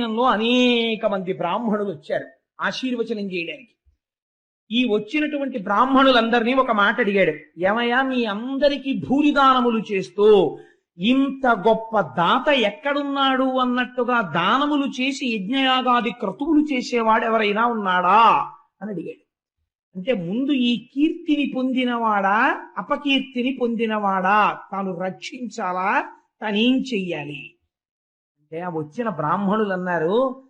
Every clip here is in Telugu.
ఉపనయనంలో అనేక మంది బ్రాహ్మణులు వచ్చారు ఆశీర్వచనం చేయడానికి. ఈ వచ్చినటువంటి బ్రాహ్మణులందరినీ ఒక మాట అడిగాడు ఏమయ్యా మీ అందరికీ భూరిదానములు చేస్తూ ఇంత గొప్ప దాత ఎక్కడున్నాడు అన్నట్టుగా దానములు చేసి యజ్ఞయాగాది క్రతువులు చేసేవాడు ఎవరైనా ఉన్నాడా? అని అడిగాడు. అంటే ముందు ఈ కీర్తిని పొందినవాడా అపకీర్తిని పొందినవాడా? తాను రక్షించాలా? తనేం చెయ్యాలి? అంటే ఆ వచ్చిన బ్రాహ్మణులు అన్నారు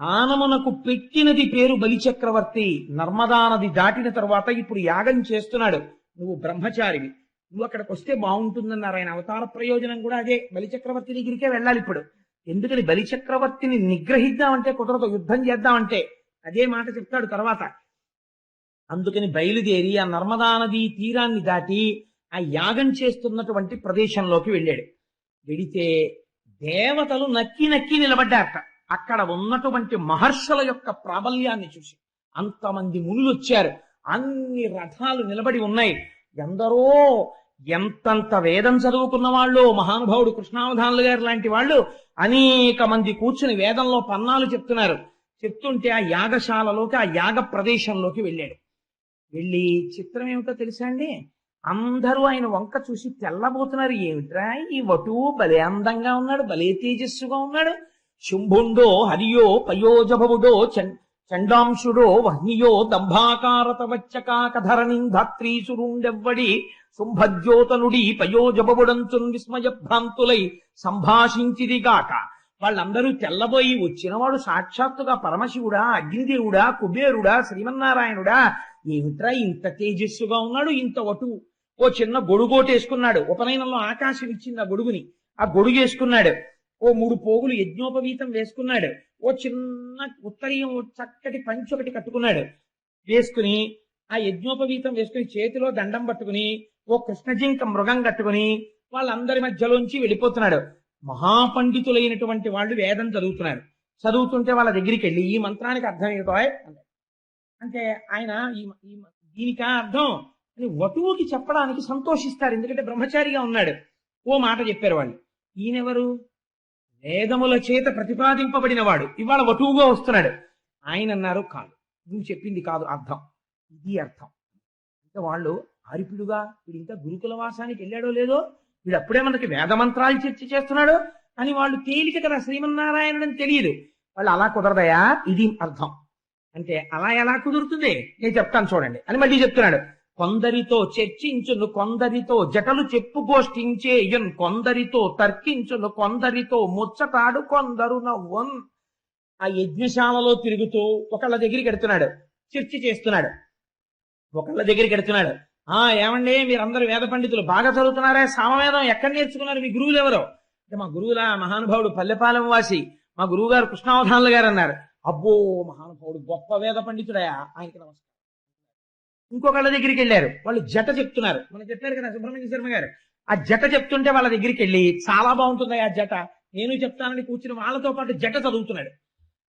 దానమునకు పెట్టినది పేరు బలిచక్రవర్తి నర్మదా నది దాటిన తర్వాత ఇప్పుడు యాగం చేస్తున్నాడు నువ్వు బ్రహ్మచారివి. నువ్వు అక్కడికి వస్తే బాగుంటుందన్నారు ఆయన. అవతార ప్రయోజనం కూడా అదే బలిచక్రవర్తి దగ్గరికే వెళ్ళాలి ఇప్పుడు. ఎందుకని బలిచక్రవర్తిని నిగ్రహిద్దామంటే కుదరదు యుద్ధం చేద్దామంటే. అదే మాట చెప్తాడు తర్వాత. అందుకని బయలుదేరి ఆ నర్మదా నది తీరాన్ని దాటి ఆ యాగం చేస్తున్నటువంటి ప్రదేశంలోకి వెళ్ళాడు. వెడితే దేవతలు నక్కి నక్కి నిలబడ్డారట. అక్కడ ఉన్నటువంటి మహర్షుల యొక్క ప్రాబల్యాన్ని చూసి అంతమంది మునులు వచ్చారు. అన్ని రథాలు నిలబడి ఉన్నాయి. ఎందరో ఎంతంత వేదం చదువుకున్న వాళ్ళు మహానుభావుడు కృష్ణావధానులు గారు లాంటి వాళ్ళు అనేక మంది కూర్చుని వేదంలో పన్నాలు చెప్తున్నారు. చెప్తుంటే ఆ యాగశాలలోకి ఆ యాగ ప్రదేశంలోకి వెళ్ళాడు. వెళ్ళి చిత్రం ఏమిటో తెలుసా అండి? అందరూ ఆయన వంక చూసి తెల్లబోతున్నారు. ఏమిట్రా ఈ వటువు భలే అందంగా ఉన్నాడు భలే తేజస్సుగా ఉన్నాడు. శుంభుండో హరియో పయోజభవుడో చం- చండాంశుడో వహ్నియో దంభాకారత వచ్చకాకధరణింధాత్రీసురుండెవ్వడి శుంభద్యోతనుడి పయోజభవుడంచున్ విస్మయభ్రాంతులై సంభాషించిదిగాక. వాళ్ళందరూ తెల్లబోయి వచ్చినవాడు సాక్షాత్తుగా పరమశివుడా అగ్నిదేవుడా కుబేరుడా శ్రీమన్నారాయణుడా ఏమిట్రా ఇంత తేజస్సుగా ఉన్నాడు ఇంత వటు? ఓ చిన్న గొడుగోటు వేసుకున్నాడు ఉపనయనంలో ఆకాశం ఇచ్చింది ఆ గొడుగుని. ఆ గొడుగు వేసుకున్నాడు ఓ మూడు పోగులు యజ్ఞోపవీతం వేసుకున్నాడు. ఓ చిన్న ఉత్తరీయం చక్కటి పంచి ఒకటి కట్టుకున్నాడు. వేసుకుని ఆ యజ్ఞోపవీతం వేసుకుని చేతిలో దండం పట్టుకుని ఓ కృష్ణజింక మృగం కట్టుకుని వాళ్ళందరి మధ్యలోంచి వెళ్ళిపోతున్నాడు. మహాపండితులైనటువంటి వాళ్ళు వేదం చదువుతున్నారు. చదువుతుంటే వాళ్ళ దగ్గరికి వెళ్ళి ఈ మంత్రానికి అర్థం ఏమిటో అన్నాడు. అంటే ఆయన ఈ దీనికా అర్థం? అని వటువుకి చెప్పడానికి సంతోషిస్తారు. ఎందుకంటే బ్రహ్మచారిగా ఉన్నాడు. ఓ మాట చెప్పారు వాళ్ళు. ఈయనెవరు? వేదముల చేత ప్రతిపాదింపబడినవాడు. ఇవాళ వటువుగా వస్తున్నాడు. ఆయన అన్నారు కాదు. నువ్వు చెప్పింది కాదు అర్థం. ఇది అర్థం. అంటే వాళ్ళు ఆరిపిడుగా వీడు ఇంకా గురుకుల వాసానికి వెళ్ళాడో లేదో వీడు అప్పుడే మనకి వేదమంత్రాలు చర్చ చేస్తున్నాడు అని వాళ్ళు తేలిక కదా శ్రీమన్నారాయణుడని తెలియదు. వాళ్ళు అలా కుదరదయా? ఇది అర్థం. అంటే అలా ఎలా కుదురుతుంది? నేను చెప్తాను చూడండి. అని మళ్ళీ చెప్తున్నాడు. కొందరితో చర్చించును కొందరితో జటలు చెప్పుగోష్ఠించేయున్ కొందరితో తర్కించును కొందరితో ముచ్చటాడు కొందరు నవ్వన్. ఆ యజ్ఞశాలలో తిరుగుతూ ఒకళ్ళ దగ్గరికి ఎడుతున్నాడు చర్చ చేస్తున్నాడు. ఒకళ్ళ దగ్గరికి ఎడుతున్నాడు ఆ ఏమండి మీరందరూ వేద పండితులు బాగా చదువుతున్నారా? సామవేదం ఎక్కడ నేర్చుకున్నారు? మీ గురువులు ఎవరు? అంటే మా గురువుల మహానుభావుడు పల్లెపాలెం వాసి మా గురువు గారు కృష్ణావధానులు గారు అన్నారు. అబ్బో మహానుభావుడు గొప్ప వేద పండితుడయా ఆయనకి నమస్కారం. ఇంకొకళ్ళ దగ్గరికి వెళ్ళారు. వాళ్ళు జట చెప్తున్నారు. మనం చెప్పారు కదా సుబ్రహ్మణ్య శర్మ గారు. ఆ జట చెప్తుంటే వాళ్ళ దగ్గరికి వెళ్ళి చాలా బాగుంటుంది ఆ జట. నేను చెప్తానని కూర్చుని వాళ్ళతో పాటు జట చదువుతున్నాడు.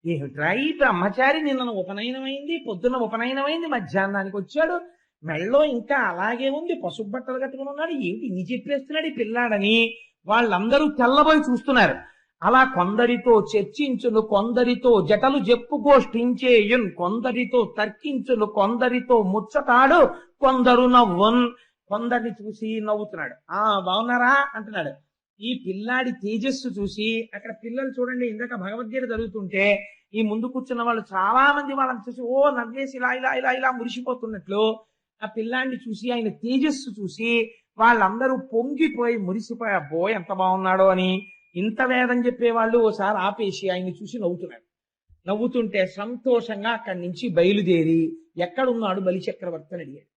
ఏమిట్రా ఈ బ్రహ్మచారి నిన్న ఉపనయనమైంది పొద్దున్న ఉపనయనమైంది మధ్యాహ్నానికి వచ్చాడు. మెళ్ళో ఇంకా అలాగే ఉంది పసుపు బట్టలు కట్టుకుని ఉన్నాడు. ఏమిటి నీ చెప్పేస్తున్నాడు ఈ పిల్లాడని? వాళ్ళందరూ తెల్లబోయి చూస్తున్నారు. అలా కొందరితో చర్చించును కొందరితో జటలు చెప్పుగోష్ఠించేయున్ కొందరితో తర్కించును కొందరితో ముచ్చటాడు కొందరు నవ్వున్. కొందరిని చూసి నవ్వుతున్నాడు. ఆ బాగున్నారా అంటున్నాడు. ఈ పిల్లాడి తేజస్సు చూసి అక్కడ పిల్లలు చూడండి ఇందాక భగవద్గీత జరుగుతుంటే ఈ ముందు కూర్చున్న వాళ్ళు చాలా మంది వాళ్ళని చూసి ఓ నవ్వేసి ఇలా ఇలా ఇలా ఇలా మురిసిపోతున్నట్లు ఆ పిల్లాడిని చూసి ఆయన తేజస్సు చూసి వాళ్ళందరూ పొంగిపోయి మురిసిపోయి అబ్బో ఎంత బాగున్నాడో అని ఇంత వేదం చెప్పేవాళ్ళు ఓసారి ఆపేసి ఆయన్ని చూసి నవ్వుతున్నారు. నవ్వుతుంటే సంతోషంగా అక్కడి నుంచి బయలుదేరి ఎక్కడున్నాడు బలి చక్రవర్తి అని అడిగాడు.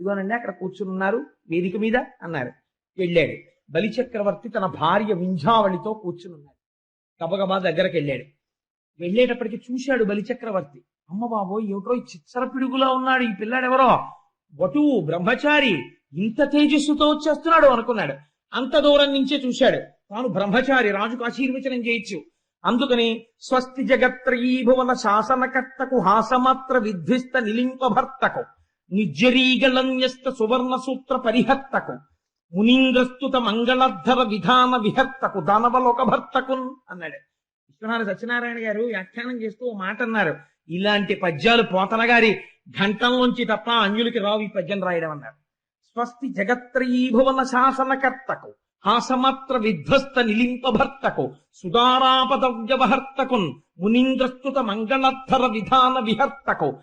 ఇదిగోనండి అక్కడ కూర్చుని ఉన్నారు వేదిక మీద అన్నారు. వెళ్ళాడు. బలి చక్రవర్తి తన భార్య వింజావళితో కూర్చునున్నాడు గబగబా దగ్గరకు వెళ్ళాడు. వెళ్ళేటప్పటికి చూశాడు బలి చక్రవర్తి. అమ్మ బాబో ఏమిటో చిచ్చర పిడుగులా ఉన్నాడు ఈ పిల్లాడు ఎవరో వటువు బ్రహ్మచారి ఇంత తేజస్సుతో వచ్చేస్తున్నాడు అనుకున్నాడు. అంత దూరం నుంచే చూశాడు. తాను బ్రహ్మచారి రాజుకు ఆశీర్వచనం చేయొచ్చు అందుకని స్వస్తి జగత్రయీ భువన శాసనకర్తకు హాసమాత్ర విధ్విస్త నిలింపభర్తకు నిర్జరీగళన్యస్త సువర్ణ సూత్ర పరిహర్తకు మునీంద్రస్తుత మంగళధర విధాన విహర్తకు దానవలోక భర్తకున్ అన్నాడు. విశ్వనాథ సత్యనారాయణ గారు వ్యాఖ్యానం చేస్తూ ఓ మాట అన్నారు. ఇలాంటి పద్యాలు పోతన గారి ఘంటంలోంచి తప్ప అంజులకి రావు ఈ పద్యం రాయడం అన్నారు. స్వస్తి జగత్రయీభువన శాసనకర్తకు హాసమాత్ర విధ్వస్త నిలింపభర్తకు సుధారాపద వ్యవహర్తకున్ మునీంద్రస్తుత మంగళధర విధాన విహర్తకు.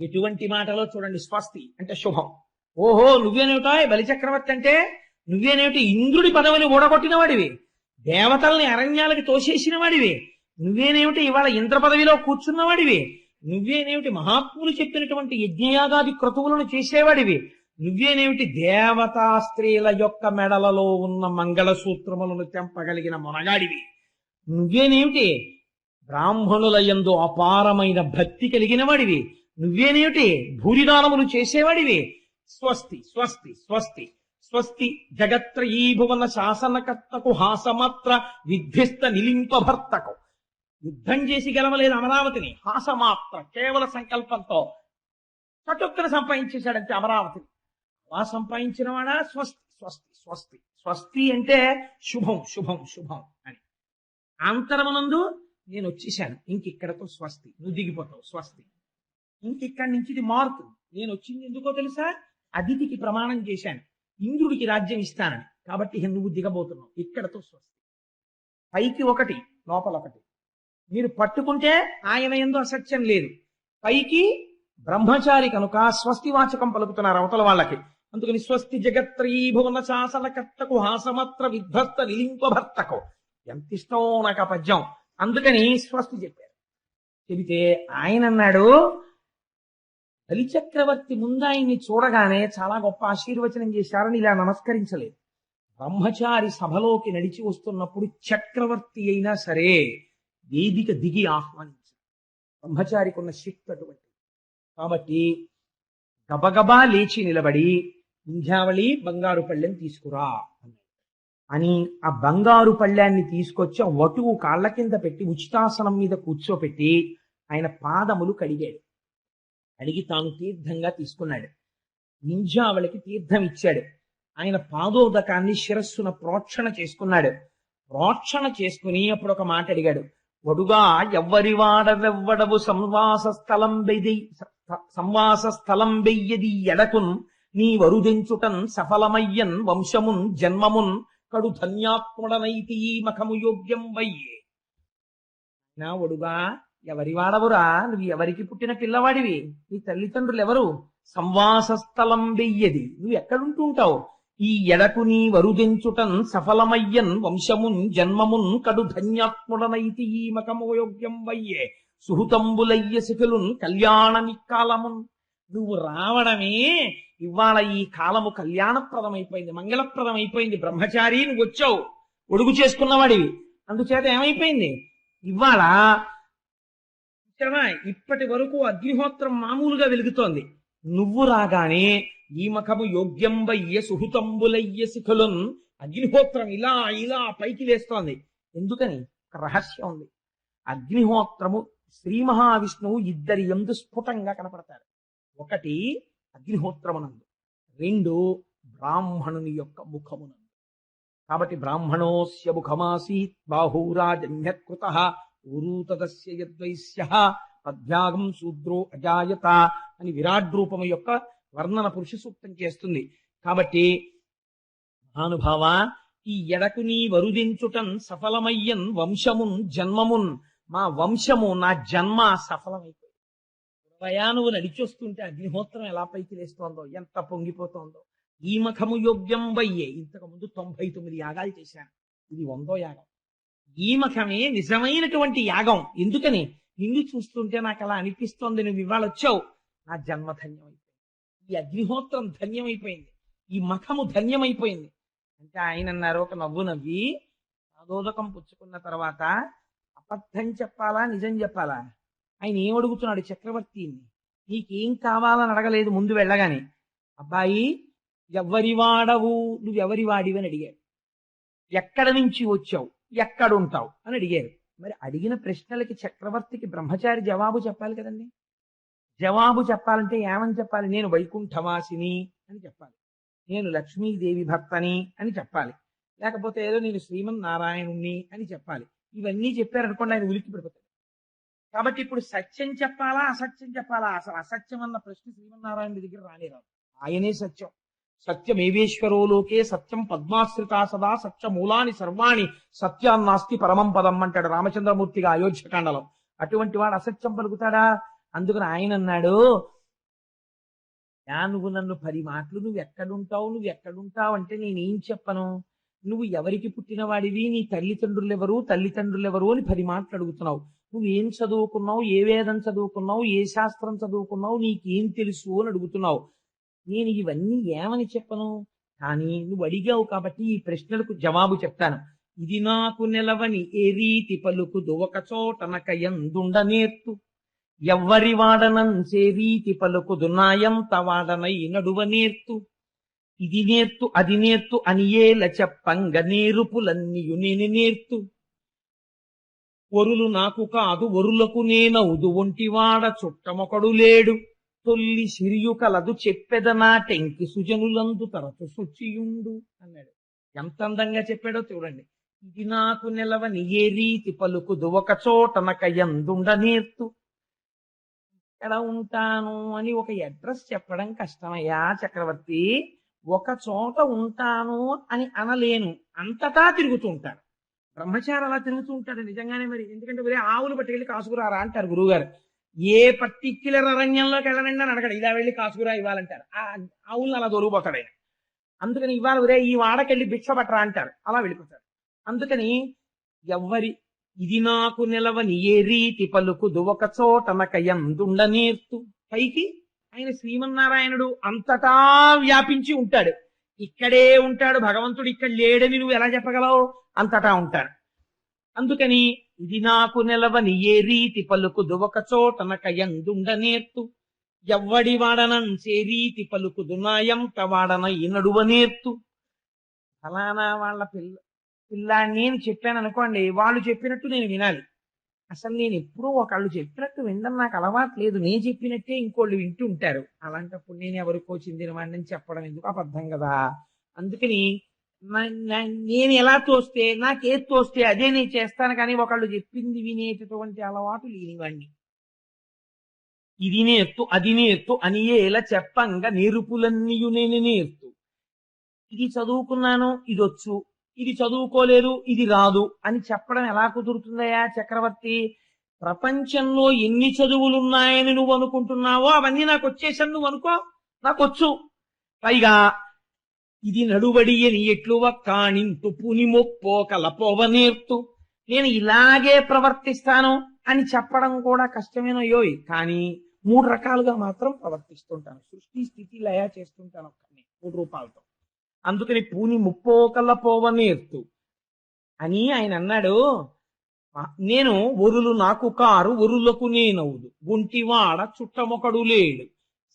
ఎటువంటి మాటలో చూడండి స్వస్తి అంటే శుభం. ఓహో నువ్వేనేమిటా? బలిచక్రవర్తి అంటే నువ్వేనేమిటి? ఇంద్రుడి పదవిని ఓడగొట్టిన వాడివి దేవతల్ని అరణ్యాలకి తోసేసిన వాడివి నువ్వేనేమిటి? ఇవాళ ఇంద్ర పదవిలో కూర్చున్నవాడివి. నువ్వేనేమిటి? మహాత్ములు చెప్పినటువంటి యజ్ఞయాగాది క్రతువులను చేసేవాడివి. నువ్వేనేమిటి దేవతా స్త్రీల యొక్క మెడలలో ఉన్న మంగళసూత్రములను తెంపగలిగిన మొనగాడివి? నువ్వేనేమిటి బ్రాహ్మణుల యందు అపారమైన భక్తి కలిగిన వాడివి నువ్వేనేమిటి భూరిదానములు చేసేవాడివి? స్వస్తి స్వస్తి స్వస్తి స్వస్తి జగత్రయీభువన శాసనకర్తకు హాసమాత్ర విధ్విస్త నిలింపభర్తకు. యుద్ధం చేసి గెలవలేదు అమరావతిని హాసమాత్ర కేవల సంకల్పంతో చటుక్కున సంపాదించేశాడంతే అమరావతిని. మా సంపాదించిన వాడా స్వస్తి స్వస్తి స్వస్తి. స్వస్తి అంటే శుభం శుభం శుభం అని. అంతరమునందు నేను వచ్చేసాను ఇంక ఇక్కడతో స్వస్తి. నువ్వు దిగిపోతావు. స్వస్తి. ఇంక ఇక్కడి నుంచి ఇది మారుతుంది నేను వచ్చింది ఎందుకో తెలుసా? అతిథికి ప్రమాణం చేశాను. ఇంద్రుడికి రాజ్యం ఇస్తానని. కాబట్టి నువ్వు దిగబోతున్నావు. ఇక్కడతో స్వస్తి. పైకి ఒకటి లోపల ఒకటి. మీరు పట్టుకుంటే ఆయన ఎందు అసత్యం లేదు. పైకి బ్రహ్మచారి కనుక స్వస్తి వాచకం పలుకుతున్నారు అవతల వాళ్ళకి. అందుకని స్వస్తి జగత్రీ భువన శాసనకర్తకు హాసమాత్ర విధ్వస్త నిలింపభర్తకు ఎంత ఇష్టం నాకు ఆ పద్యం. అందుకని స్వస్తి చెప్పారు. చెబితే ఆయన అన్నాడు బలిచక్రవర్తి ముందు ఆయన్ని చూడగానే చాలా గొప్ప ఆశీర్వచనం చేశారని ఇలా నమస్కరించలేదు. బ్రహ్మచారి సభలోకి నడిచి వస్తున్నప్పుడు చక్రవర్తి అయినా సరే వేదిక దిగి ఆహ్వానించారు. బ్రహ్మచారికి ఉన్న శక్తి అటువంటి. కాబట్టి గబగబా లేచి నిలబడి ఇంజావళి బంగారు పళ్ళెం తీసుకురా అని ఆ బంగారు పళ్ళాన్ని తీసుకొచ్చి ఆ వటువు కాళ్ళ కింద పెట్టి ఉచితాసనం మీద కూర్చోపెట్టి ఆయన పాదములు కడిగాడు. కడిగి తాను తీర్థంగా తీసుకున్నాడు. నింజావళికి తీర్థం ఇచ్చాడు. ఆయన పాదోదకాన్ని శిరస్సున ప్రోక్షణ చేసుకున్నాడు. ప్రోక్షణ చేసుకుని అప్పుడు ఒక మాట అడిగాడు. వడుగా ఎవ్వరి వాడవెవ్వడవు సంవాస స్థలం బెది సంవాస స్థలం బెయ్యది ఎడకున్ నీ వరుదెంచుటన్ సఫలమయ్యన్ వంశమున్ జన్మమున్ కడు ధన్యాత్ముడనైతి ఈ మఖము యోగ్యం వయ్యే నా ఒడుగా ఎవరి వాడవురా? నువ్వు ఎవరికి పుట్టిన పిల్లవాడివి? నీ తల్లిదండ్రులు ఎవరు సంవాసస్థలం వెయ్యది. నువ్వు ఎక్కడుంటూ ఉంటావు? ఈ ఎడకు నీ వరుదించుటన్ సఫలమయ్యన్ వంశమున్ జన్మమున్ కడు ధన్యాత్ముడనైతి ఈ మకమోయోగ్యం వయ్యే సుహృతంబులయ్య శిఖులున్ కళ్యాణ నిక్కాలమున్ నువ్వు రావడమే ఇవాళ ఈ కాలము కళ్యాణప్రదమైపోయింది మంగళప్రదమైపోయింది. బ్రహ్మచారి నువ్వు వచ్చావు ఒడుగు చేసుకున్నవాడివి. అందుచేత ఏమైపోయింది? ఇవాళ ఇప్పటి వరకు అగ్నిహోత్రం మామూలుగా వెలుగుతోంది. నువ్వు రాగానే ఈ మఖము యోగ్యంబయ్య సుహృతంబులయ్య శిఖులం అగ్నిహోత్రం ఇలా ఇలా పైకి లేస్తోంది. ఎందుకని? ఒక రహస్యం ఉంది. అగ్నిహోత్రము శ్రీ మహావిష్ణువు ఇద్దరి ఎందు స్ఫుటంగా కనపడతారు. ఒకటి అగ్నిహోత్రమునందు రెండు బ్రాహ్మణుని యొక్క ముఖమునందు. కాబట్టి బ్రాహ్మణోస్య ముఖమాసీత్ బాహూరాజన్యకృత ఊరూతదస్య యద్వైశ్య పద్భ్యాగం శూద్రో అజాయత అని విరాట్ రూపము యొక్క వర్ణన పురుష సూక్తం చేస్తుంది. కాబట్టి మహానుభావ ఈ ఎడకు నీ వరుదించుటన్ సఫలమయ్యన్ వంశమున్ జన్మమున్ మా వంశము నా జన్మ సఫలమైపోయింది. ఉదయా నడిచొస్తుంటే అగ్నిహోత్రం ఎలా పైకి లేస్తోందో ఎంత పొంగిపోతోందో. ఈ మఖము యోగ్యం వయ్యే. ఇంతకు ముందు తొంభై తొమ్మిది యాగాలు చేశాను. ఇది వందో యాగం. ఈ మఖమే నిజమైనటువంటి యాగం. ఎందుకని? నిన్ను చూస్తుంటే నాకు అలా అనిపిస్తోంది. నువ్వు ఇవాళ వచ్చావు. నా జన్మ ధన్యమైపోయింది. ఈ అగ్నిహోత్రం ధన్యమైపోయింది. ఈ మఖము ధన్యమైపోయింది. అంటే ఆయన అన్నారు ఒక నవ్వు నవ్వి పాదోదకం పుచ్చుకున్న తర్వాత అబద్ధం చెప్పాలా నిజం చెప్పాలా? ఆయన ఏం అడుగుతున్నాడు చక్రవర్తిని? నీకేం కావాలని అడగలేదు ముందు వెళ్ళగానే. అబ్బాయి ఎవరి వాడవు? నువ్వెవరి వాడివి అని అడిగాడు. ఎక్కడ నుంచి వచ్చావు? ఎక్కడుంటావు? అని అడిగారు. మరి అడిగిన ప్రశ్నలకి చక్రవర్తికి బ్రహ్మచారి జవాబు చెప్పాలి కదండి. జవాబు చెప్పాలంటే ఏమని చెప్పాలి? నేను వైకుంఠవాసిని అని చెప్పాలి. నేను లక్ష్మీదేవి భర్తని అని చెప్పాలి. లేకపోతే ఏదో నేను శ్రీమన్ నారాయణుణ్ణి అని చెప్పాలి. ఇవన్నీ చెప్పారనుకోండి ఆయన ఉలిక్కి పడిపోతాడు కాబట్టి ఇప్పుడు సత్యం చెప్పాలా అసత్యం చెప్పాలా? అసలు అసత్యం అన్న ప్రశ్న శ్రీమన్నారాయణ దగ్గర రానేరాదు ఆయనే సత్యం. సత్యమేవేశ్వరో లోకే సత్యం పద్మాశ్రితా సదా సత్య మూలాని సర్వాణి సత్యాన్నాస్తి పరమం పదం అంటాడు రామచంద్రమూర్తిగా అయోధ్యకాండలం అటువంటి వాడు అసత్యం పలుకుతాడా? అందుకని ఆయన అన్నాడు యా నువ్వు నన్ను పది మాటలు నువ్వు ఎక్కడుంటావు నువ్వు ఎక్కడుంటావు అంటే నేనేం చెప్పను? నువ్వు ఎవరికి పుట్టినవాడివి? నీ తల్లిదండ్రులు ఎవరు తల్లిదండ్రులు ఎవరు అని పది మాటలు అడుగుతున్నావు. నువ్వు ఏం చదువుకున్నావు ఏ వేదం చదువుకున్నావు ఏ శాస్త్రం చదువుకున్నావు నీకేం తెలుసు అని అడుగుతున్నావు. నేను ఇవన్నీ ఏమని చెప్పను? కానీ నువ్వు అడిగావు కాబట్టి ఈ ప్రశ్నలకు జవాబు చెప్తాను. ఇది నాకు నిలవని ఏ రీతి పలుకు దువక చోటనక ఎందుండ నేర్తు. ఎవ్వరి వాడనంచే రీతి పలుకు దున్నాయంత వాడనై నడువ నేర్తు. ఇది నేర్తు అది నేర్తు అని ఏల చెప్పంగ నేరుపులన్నీయు నేను నేర్తు. ఒరులు నాకు కాదు ఒరులకు నేనవుదు ఒంటివాడ చుట్టమొకడు లేడు. తొల్లి సిరియు కలదు చెప్పెద నాటెంకి సుజనులందు తరచు శుచియుండు అన్నాడు. ఎంత అందంగా చెప్పాడో చూడండి. ఇది నాకు నిలవని ఏ రీతి పలుకుదు ఒక చోటనక ఎందుండ నేర్తు. ఎక్కడ ఉంటాను అని ఒక అడ్రస్ చెప్పడం కష్టమయ్యా చక్రవర్తి. ఒక చోట ఉంటాను అని అనలేను. అంతటా తిరుగుతూ ఉంటాను. బ్రహ్మచారి అలా తిరుగుతూ ఉంటాడు నిజంగానే మరి. ఎందుకంటే వేరే ఆవులు పట్టుకెళ్ళి కాసుకురారా అంటారు గురువుగారు. ఏ పర్టిక్యులర్ అరణ్యంలోకి వెళ్ళనండి అని అడగడు. ఇలా వెళ్ళి కాసుకురా ఇవ్వాలంటారు. ఆ ఆవులను అలా దొరికిపోతాడు ఆయన. అందుకని ఇవాళ ఒరే ఈ వాడకెళ్ళి భిక్ష పట్టరా అంటారు. అలా వెళ్ళిపోతాడు. అందుకని ఎవ్వరి ఇది నాకు నిలవని ఏ రీతి పలుకుదు ఒక చోటనక ఎందుండ నేర్తు పైకి ఆయన శ్రీమన్నారాయణుడు అంతటా వ్యాపించి ఉంటాడు. ఇక్కడే ఉంటాడు భగవంతుడు ఇక్కడ లేడని నువ్వు ఎలా చెప్పగలవు? అంతటా ఉంటాడు. అందుకని ఇది నాకు నిలవని ఏ రీతి పలుకు దువక చోటనక ఎందుండ నేర్తు. ఎవ్వడి వాడనంచే రీతి పలుకు దునాయంత వాడన ఈ నడువ నేర్తు. ఫలానా వాళ్ళ పిల్ల పిల్లాన్ని అని చెప్పాను అనుకోండి వాళ్ళు చెప్పినట్టు నేను వినాలి. అసలు నేను ఎప్పుడూ ఒకళ్ళు చెప్పినట్టు వినడం నాకు అలవాటు లేదు. నేను చెప్పినట్టే ఇంకోళ్ళు వింటూ ఉంటారు. అలాంటప్పుడు నేను ఎవరికో చెందిన వాడిని చెప్పడం ఎందుకు అబద్ధం కదా? అందుకని నేను ఎలా తోస్తే నాకేది తోస్తే అదే నేను చేస్తాను కానీ ఒకళ్ళు చెప్పింది వినేటటువంటి అలవాటు లేనివాణ్ణి ఇది నేర్తు అది నేర్తు అని ఎలా చెప్పంగా నేర్పులన్నీయు నేను నేర్తు. ఇది చదువుకున్నాను ఇది వచ్చు ఇది చదువుకోలేదు ఇది రాదు అని చెప్పడం ఎలా కుదురుతుందయ్యా చక్రవర్తి? ప్రపంచంలో ఎన్ని చదువులున్నాయని నువ్వు అనుకుంటున్నావో అవన్నీ నాకు వచ్చేసని నువ్వు అనుకో నాకు వచ్చు. పైగా ఇది నడువడి అని ఎట్లువ కాణింతు పునిమొప్పోకల మొప్పో నేర్తు నేను ఇలాగే ప్రవర్తిస్తాను అని చెప్పడం కూడా కష్టమేనయ్యోయ్ కానీ మూడు రకాలుగా మాత్రం ప్రవర్తిస్తుంటాను. సృష్టి స్థితి లయ చేస్తుంటాను ఒక్కడిని మూడు రూపాలతో. అందుకని పూని ముప్పోకల్ల పోవనేర్తు అని ఆయన అన్నాడు నేను ఒరులు నాకు కారు ఒరులకు నేనవుదు. గుంటివాడ చుట్టమొకడు లేడు.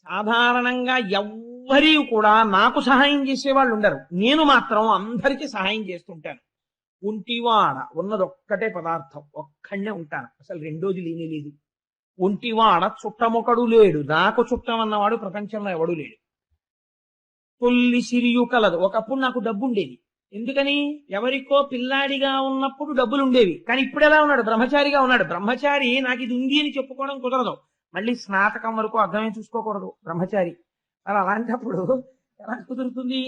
సాధారణంగా ఎవ్వరి కూడా నాకు సహాయం చేసే వాళ్ళు ఉండరు. నేను మాత్రం అందరికీ సహాయం చేస్తుంటాను. ఒంటివాడ ఉన్నది ఒక్కటే పదార్థం. ఒక్కడే ఉంటాను. అసలు రెండోది లేనే లేదు. ఒంటివాడ చుట్టమొకడు లేడు. నాకు చుట్టం అన్నవాడు ప్రపంచంలో ఎవడు లేడు. తొల్లి సిరియు కలదు. ఒకప్పుడు నాకు డబ్బు ఉండేది ఎందుకని? ఎవరికో పిల్లాడిగా ఉన్నప్పుడు డబ్బులు ఉండేవి కానీ ఇప్పుడు ఎలా ఉన్నాడు? బ్రహ్మచారిగా ఉన్నాడు. బ్రహ్మచారి నాకు ఇది ఉంది అని చెప్పుకోవడం కుదరదు. మళ్ళీ స్నాతకం వరకు అర్థమే చూసుకోకూడదు బ్రహ్మచారి. అలా అలాంటప్పుడు ఎలా కుదురుతుంది?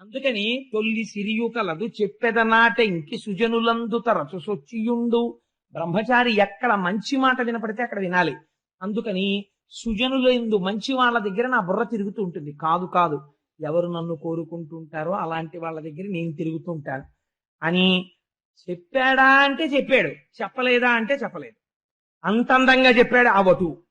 అందుకని తొల్లి సిరియు కలదు చెప్పెదనాట ఇంకి సుజనులందు తరచు సొచ్చియుండు. బ్రహ్మచారి ఎక్కడ మంచి మాట వినపడితే అక్కడ వినాలి. అందుకని సుజనులందు మంచి వాళ్ళ దగ్గర నా బుర్ర తిరుగుతూ ఉంటుంది. కాదు కాదు. ఎవరు నన్ను కోరుకుంటుంటారో అలాంటి వాళ్ళ దగ్గర నేను తిరుగుతుంటాను. అని చెప్పాడా అంటే చెప్పాడు. చెప్పలేదా అంటే చెప్పలేదు. అంత అందంగా చెప్పాడు ఆ వటు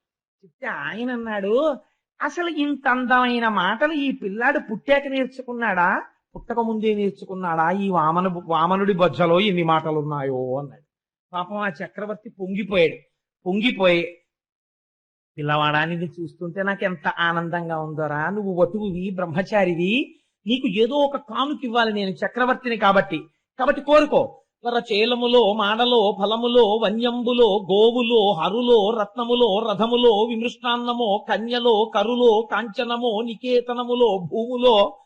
చెప్తే ఆయన అన్నాడు అసలు ఇంత అందమైన మాటలు ఈ పిల్లాడు పుట్టాక నేర్చుకున్నాడా? పుట్టక ముందే నేర్చుకున్నాడా? ఈ వామన వామనుడి బొజ్జలో ఎన్ని మాటలు ఉన్నాయో అన్నాడు. పాపం ఆ చక్రవర్తి పొంగిపోయాడు. పొంగిపోయి పిల్లవాడాన్ని చూస్తుంటే నాకు ఎంత ఆనందంగా ఉందోరా? నువ్వు వటువువి బ్రహ్మచారివి నీకు ఏదో ఒక కానుక ఇవ్వాలి నేను చక్రవర్తిని కాబట్టి. కాబట్టి కోరుకో. వరచేలములో మాడలో ఫలములో వన్యంబులో గోవులో హరులో రత్నములో రథములో విమృష్టాన్నమో కన్యలో కరులో కాంచనమో నికేతనములో భూములో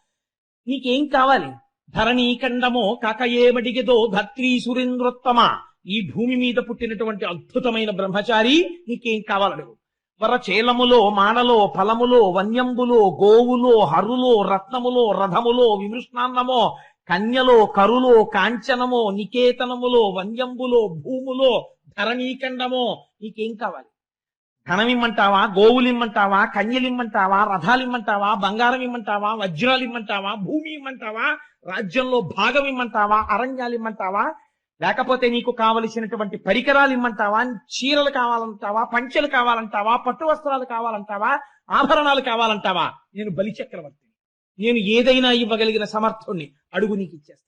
నీకేం కావాలి? ధరణీఖండమో కాకయేమడిగెదో ధత్రీ సురేంద్రోత్తమ ఈ భూమి మీద పుట్టినటువంటి అద్భుతమైన బ్రహ్మచారి నీకేం కావాలడు? వరచేలములో మాడలో ఫలములో వన్యంబులో గోవులో హరులో రత్నములో రథములో విమృష్ణాన్నమో కన్యలో కరులో కాంచనమో నికేతనములో వన్యంబులో భూములో ధరణీకండమో నీకేం కావాలి? ధనం ఇమ్మంటావా గోవులు ఇమ్మంటావా కన్యలు ఇమ్మంటావా రథాలు ఇమ్మంటావా బంగారం ఇమ్మంటావా వజ్రాలు ఇమ్మంటావా భూమి ఇమ్మంటావా రాజ్యంలో భాగం ఇమ్మంటావా అరణ్యాలు ఇమ్మంటావా లేకపోతే నీకు కావలసినటువంటి పరికరాలు ఇమ్మంటావా? చీరలు కావాలంటావా? పంచెలు కావాలంటావా? పట్టు వస్త్రాలు కావాలంటావా? ఆభరణాలు కావాలంటావా? నేను బలి చక్రవర్తి నేను ఏదైనా ఇవ్వగలిగిన సమర్థుణ్ణి అడుగు నీకు ఇచ్చేస్తాను.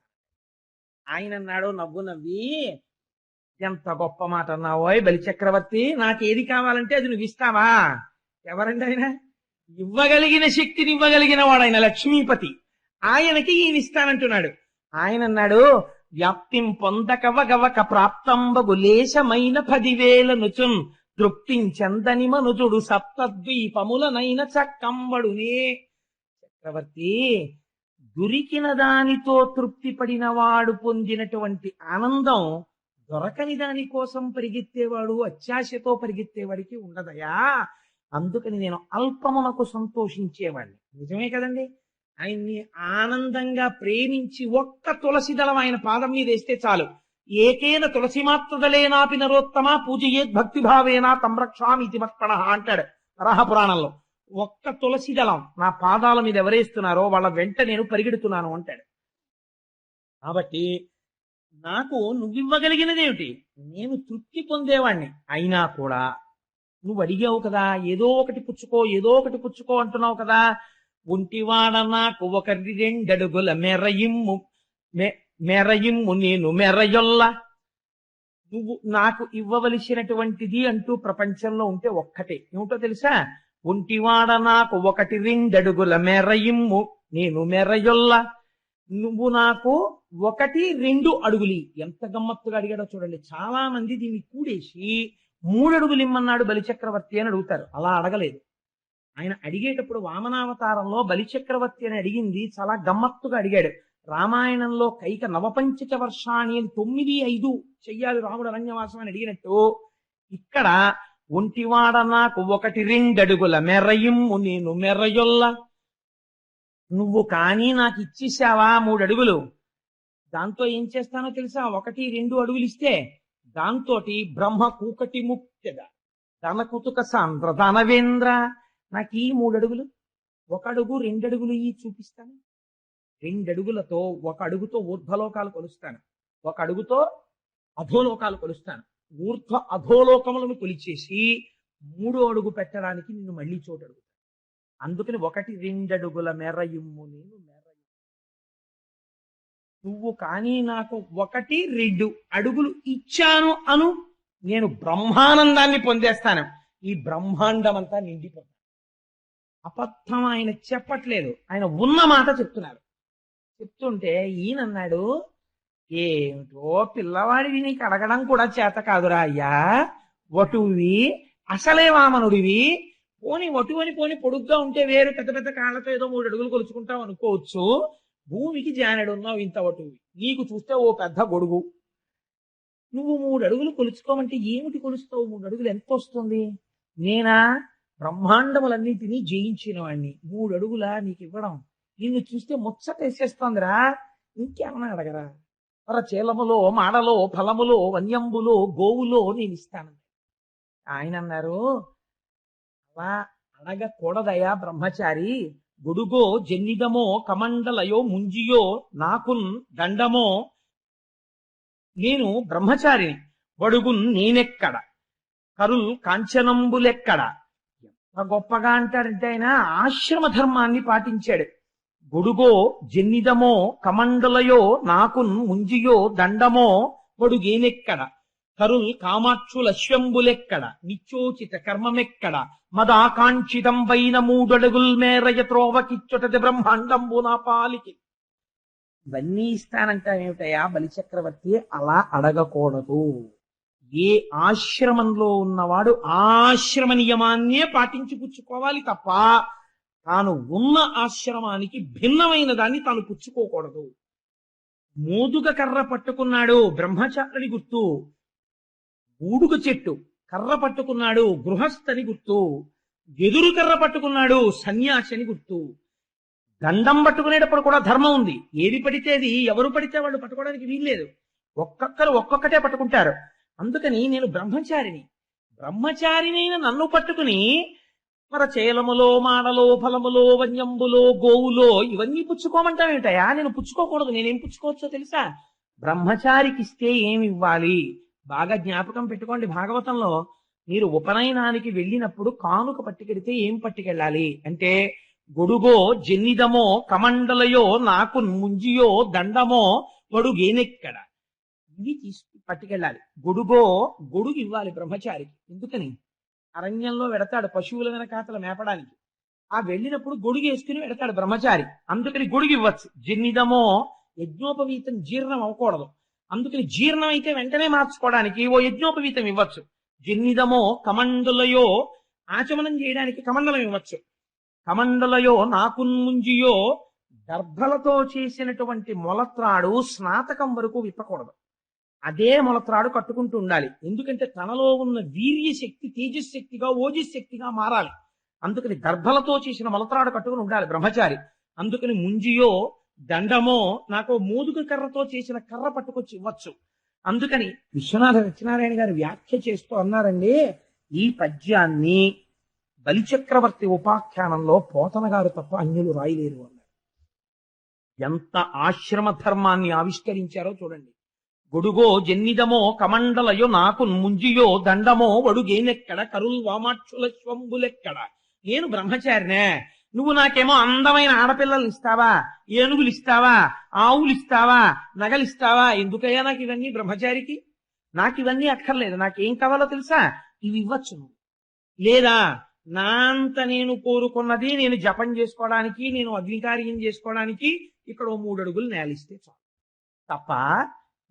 ఆయన అన్నాడు నవ్వు నవ్వి ఎంత గొప్ప మాట అన్నావోయ్ బలి చక్రవర్తి నాకేది కావాలంటే అది నువ్వు ఇస్తావా? ఎవరండి ఆయన? ఇవ్వగలిగిన శక్తిని ఇవ్వగలిగిన వాడు ఆయన లక్ష్మీపతి. ఆయనకి ఈయన ఇస్తానంటున్నాడు. ఆయన అన్నాడు వ్యాప్తిం పొందకవగవక ప్రాప్తంబగు లేశమైన పదివేల నుచున్ తృప్తించందని మనుజుడు సప్తద్వీపములనైన చక్కంబడునే. చక్రవర్తి దొరికిన దానితో తృప్తి పడినవాడు పొందినటువంటి ఆనందం దొరకని దాని కోసం పరిగెత్తేవాడు అత్యాశతో పరిగెత్తేవాడికి ఉండదయా? అందుకని నేను అల్పమునకు సంతోషించేవాడిని నిజమే కదండి? ఆయన్ని ఆనందంగా ప్రేమించి ఒక్క తులసి దళం ఆయన పాదం మీద వేస్తే చాలు. ఏకేన తులసి మాత్రదలేనాపి నరోత్తమ? పూజయేద్ భక్తి భావేనా తమ్రక్షామి ఇది మత్పణ అంటాడు వరాహ పురాణంలో. ఒక్క తులసి దళం నా పాదాల మీద ఎవరేస్తున్నారో వాళ్ళ వెంట నేను పరిగెడుతున్నాను అంటాడు. కాబట్టి నాకు నువ్వివ్వగలిగినదేమిటి? నేను తృప్తి పొందేవాణ్ణి. అయినా కూడా నువ్వు అడిగావు కదా ఏదో ఒకటి పుచ్చుకో ఏదో ఒకటి పుచ్చుకో అంటున్నావు కదా ఒంటివాడ నాకు ఒకటి రెండడుగుల మెరయిమ్ము మె- మెరయిమ్ము నేను మెరయొల్ల. నువ్వు నాకు ఇవ్వవలసినటువంటిది అంటూ ప్రపంచంలో ఉంటే ఒక్కటే. ఏమిటో తెలుసా? ఒంటివాడ నాకు ఒకటి రెండడుగుల మెరయిమ్ము నేను మెరయొల్ల. నువ్వు నాకు ఒకటి రెండు అడుగులి. ఎంత గమ్మత్తుగా అడిగాడో చూడండి. చాలా మంది దీన్ని కూడేసి మూడడుగులు ఇమ్మన్నాడు బలిచక్రవర్తి అని అడుగుతారు. అలా అడగలేదు. ఆయన అడిగేటప్పుడు వామనావతారంలో బలిచక్రవర్తి అని అడిగింది చాలా గమ్మత్తుగా అడిగాడు. రామాయణంలో కైక నవపంచక వర్షాణి అని తొమ్మిది ఐదు చెయ్యాలి రాముడు అరణ్యవాసం అని అడిగినట్టు ఇక్కడ ఒంటివాడ నాకు ఒకటి రెండడుగుల మెరయిమ్ము నేను మెరయొల్ల నువ్వు కానీ నాకు ఇచ్చేసావా మూడు అడుగులు దాంతో ఏం చేస్తానో తెలుసా? ఒకటి రెండు అడుగులు ఇస్తే దాంతోటి బ్రహ్మ కూకటి ముక్తెద ధన కుతుక సాంద్ర ధనవేంద్ర నాకు ఈ మూడు అడుగులు ఒక అడుగు రెండు అడుగులు ఈ చూపిస్తాను. రెండు అడుగులతో ఒక అడుగుతో ఊర్ధ్వలోకాలు కొలుస్తాను. ఒక అడుగుతో అధోలోకాలు కొలుస్తాను. ఊర్ధ్వ అధోలోకములను కొలిచేసి మూడో అడుగు పెట్టడానికి నిన్ను మళ్ళీ చోటు అడుగుతాను. అందుకని ఒకటి రెండడుగుల మెరయిమ్ము నేను మెరయు నువ్వు కానీ నాకు ఒకటి రెండు అడుగులు ఇచ్చాను అను నేను బ్రహ్మానందాన్ని పొందేస్తాను. ఈ బ్రహ్మాండం అంతా నిండిపోతాను అబద్ధం ఆయన చెప్పట్లేదు. ఆయన ఉన్న మాట చెప్తున్నారు చెప్తుంటే ఈయనన్నాడు ఏమిటో పిల్లవాడివి నీకు అడగడం కూడా చేత కాదురా అయ్యా. వటువి అసలే వామనుడివి. పోని వటువని పోని పొడుగ్గా ఉంటే వేరు పెద్ద పెద్ద కాళ్ళతో ఏదో మూడు అడుగులు కొలుచుకుంటావు అనుకోవచ్చు. భూమికి జానెడు ఉన్నావు ఇంత వటువి. నీకు చూస్తే ఓ పెద్ద గొడుగు. నువ్వు మూడు అడుగులు కొలుచుకోమంటే ఏమిటి కొలుస్తావు? మూడు అడుగులు ఎంత వస్తుంది? నేనా? బ్రహ్మాండములన్నింటినీ జయించిన వాడిని మూడు అడుగులా నీకు ఇవ్వడం. నిన్ను చూస్తే ముచ్చటేసేస్తోందిరా. ఇంకేమన్నా అడగరా? మరి చేలములో మాడలో ఫలములో వన్యంబులో గోవులో నేను ఇస్తాను. ఆయన అన్నారు అలా అడగకూడదయా బ్రహ్మచారి? గొడుగో జన్నిదమో కమండలయో ముంజియో నాకున్ దండమో నేను బ్రహ్మచారిని. బడుగున్ నేనెక్కడ? కరుల్ కాంచనంబులెక్కడ? గొప్పగా అంటాడంటే ఆయన ఆశ్రమ ధర్మాన్ని పాటించాడు. గొడుగో జన్నిదమో కమండలయో నాకున్ ముంజియో దండమో గొడుగేనెక్కడ కరుల్ కామాక్షులశ్వంబులెక్కడ? నిత్యోచిత కర్మమెక్కడ? మదాకాంక్షితం మదాకాంక్షితంబైన మూడడుగుల్ మేరయ త్రోవకిచ్చుటది బ్రహ్మాండంబు నా పాలికి. ఇవన్నీ ఇస్తానంటావేమిటయా బలిచక్రవర్తి అలా అడగకూడదు. ఏ ఆశ్రమంలో ఉన్నవాడు ఆశ్రమ నియమాన్నే పాటించి పుచ్చుకోవాలి తప్ప తాను ఉన్న ఆశ్రమానికి భిన్నమైన దాన్ని తాను పుచ్చుకోకూడదు. మోదుగ కర్ర పట్టుకున్నాడు బ్రహ్మచారిని గుర్తు. ఊడుగు చెట్టు కర్ర పట్టుకున్నాడు గృహస్థని గుర్తు. ఎదురు కర్ర పట్టుకున్నాడు సన్యాసి అని గుర్తు. దండం పట్టుకునేటప్పుడు కూడా ధర్మం ఉంది. ఏది పడితే అది ఎవరు పడితే వాళ్ళు పట్టుకోవడానికి వీల్లేదు. ఒక్కొక్కరు ఒక్కొక్కటే పట్టుకుంటారు. అందుకని నేను బ్రహ్మచారిని. బ్రహ్మచారినైన నన్ను పట్టుకుని మన చేలములో మాడలో ఫలములో వన్యంబులో గోవులో ఇవన్నీ పుచ్చుకోమంటావేమిటయా నేను పుచ్చుకోకూడదు. నేనేం పుచ్చుకోవచ్చో తెలుసా? బ్రహ్మచారికి ఇస్తే ఏమి ఇవ్వాలి బాగా జ్ఞాపకం పెట్టుకోండి భాగవతంలో. మీరు ఉపనయనానికి వెళ్ళినప్పుడు కానుక పట్టుకెడితే ఏం పట్టుకెళ్ళాలి? అంటే గొడుగో జన్నిదమో కమండలయో నాకు ముంజియో దండమో గొడుగేనెక్కడ ఇవి తీసుకు పట్టుకెళ్ళాలి. గొడుగో గొడుగు ఇవ్వాలి బ్రహ్మచారికి. ఎందుకని? అరణ్యంలో వెడతాడు పశువుల వెనకాతల మేపడానికి. ఆ వెళ్ళినప్పుడు గొడుగు వేసుకుని వెడతాడు బ్రహ్మచారి. అందుకని గొడుగు ఇవ్వచ్చు. జిన్నిదమో యజ్ఞోపవీతం జీర్ణం అవ్వకూడదు. అందుకని జీర్ణం అయితే వెంటనే మార్చుకోవడానికి ఓ యజ్ఞోపవీతం ఇవ్వచ్చు. జిన్నిదమో కమండలయో ఆచమనం చేయడానికి కమండలం ఇవ్వచ్చు. కమండలయో నాకున్ముంజియో దర్భలతో చేసినటువంటి మొలత్రాడు స్నాతకం వరకు విప్పకూడదు. అదే మొలత్రాడు కట్టుకుంటూ ఉండాలి. ఎందుకంటే తనలో ఉన్న వీర్యశక్తి తేజశక్తిగా ఓజశక్తిగా మారాలి. అందుకని దర్భలతో చేసిన మొలత్రాడు కట్టుకుని ఉండాలి బ్రహ్మచారి. అందుకని ముంజియో దండమో నాకు మోదుగ కర్రతో చేసిన కర్ర పట్టుకొచ్చి ఇవ్వచ్చు. అందుకని విశ్వనాథ సత్యనారాయణ గారు వ్యాఖ్య చేస్తూ అన్నారండి ఈ పద్యాన్ని బలిచక్రవర్తి ఉపాఖ్యానంలో పోతన గారు తప్ప అన్యులు రాయలేరు అన్నారు. ఎంత ఆశ్రమ ధర్మాన్ని ఆవిష్కరించారో చూడండి. గొడుగో జన్నిదమో కమండలయో నాకు ముంజియో దండమో వడుగేనెక్కడ కరుల్ వామాక్షుల స్వంబులెక్కడ నేను బ్రహ్మచారినే. నువ్వు నాకేమో అందమైన ఆడపిల్లలు ఇస్తావా ఏనుగులు ఇస్తావా ఆవులు ఇస్తావా నగలు ఇస్తావా ఎందుకయ్యా నాకు ఇవన్నీ బ్రహ్మచారికి? నాకు ఇవన్నీ అక్కర్లేదు. నాకేం కావాలో తెలుసా? ఇవి ఇవ్వచ్చు నువ్వు. లేదా నా అంత నేను కోరుకున్నది నేను జపం చేసుకోవడానికి నేను అగ్నికార్యం చేసుకోవడానికి ఇక్కడ ఓ మూడు అడుగులు నేలిస్తే చాలు. తప్ప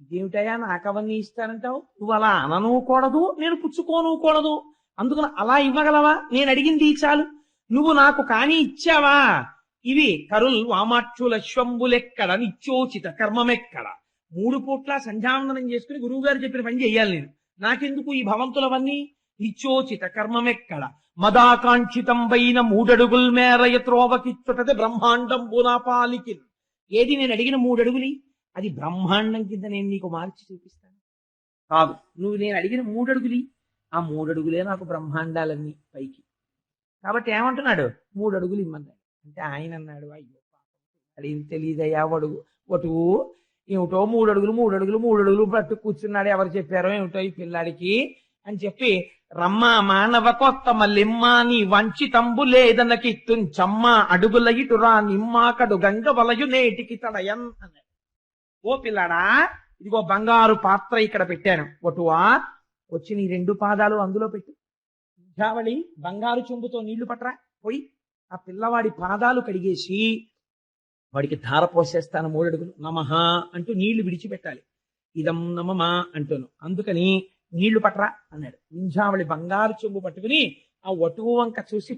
ఇదేమిటయా నాకు అవన్నీ ఇస్తానంటావు? నువ్వు అలా అననుకూడదు నేను పుచ్చుకోనుకూడదు. అందుకని అలా ఇవ్వగలవా? నేను అడిగింది చాలు. నువ్వు నాకు కానీ ఇచ్చావా? ఇవి కరుల్ వామాక్షుల శ్వంబులెక్కడ నిత్యోచిత కర్మమెక్కడ? మూడు పూట్ల సంధ్యావందనం చేసుకుని గురువుగారు చెప్పిన పని చేయాలి నేను. నాకెందుకు ఈ భవంతులవన్నీ? నిత్యోచిత కర్మమెక్కడ? మదాకాంక్షితం పైన మూడడుగుల్ మేరయ త్రోవకిచ్చుటది బ్రహ్మాండం బునాపాలికి ఏది నేను అడిగిన మూడడుగులి? అది బ్రహ్మాండం కింద నేను నీకు మార్చి చూపిస్తాను. కాదు. నువ్వు నేను అడిగిన మూడడుగులి? ఆ మూడడుగులే నాకు బ్రహ్మాండాలన్నీ పైకి. కాబట్టి ఏమంటున్నాడు? మూడు అడుగులు ఇమ్మన్నాడు. అంటే ఆయన అన్నాడు అయ్యో అడిగి తెలియదయ్యా వడుగు వటు ఏమిటో మూడు అడుగులు మూడు అడుగులు మూడు అడుగులు పట్టు కూర్చున్నాడు. ఎవరు చెప్పారో ఏమిటో ఈ పిల్లాడికి? అని చెప్పి రమ్మ మానవ కొత్త మల్లెమ్మ నీ వంచితంబు లేదనకి చమ్మ అడుగుల ఇటురా నిమ్మాకడు గంగ వలయు నేటికి తడయన్ అన్నాడు. ఓ పిల్లాడా ఇదిగో బంగారు పాత్ర ఇక్కడ పెట్టాను. ఒటువా వచ్చి నీ రెండు పాదాలు అందులో పెట్టు. విద్యావళి బంగారు చెంబుతో నీళ్ళు పట్టరా పోయి ఆ పిల్లవాడి పాదాలు కడిగేసి వాడికి ధార పోసేస్తాను మూడడుగులు నమః అంటూ నీళ్ళు విడిచిపెట్టాలి. ఇదం నమమా అంటూను. అందుకని నీళ్ళు పట్టరా అన్నాడు. వింజావళి బంగారు చెంబు పట్టుకుని ఆ వటువు వంక చూసి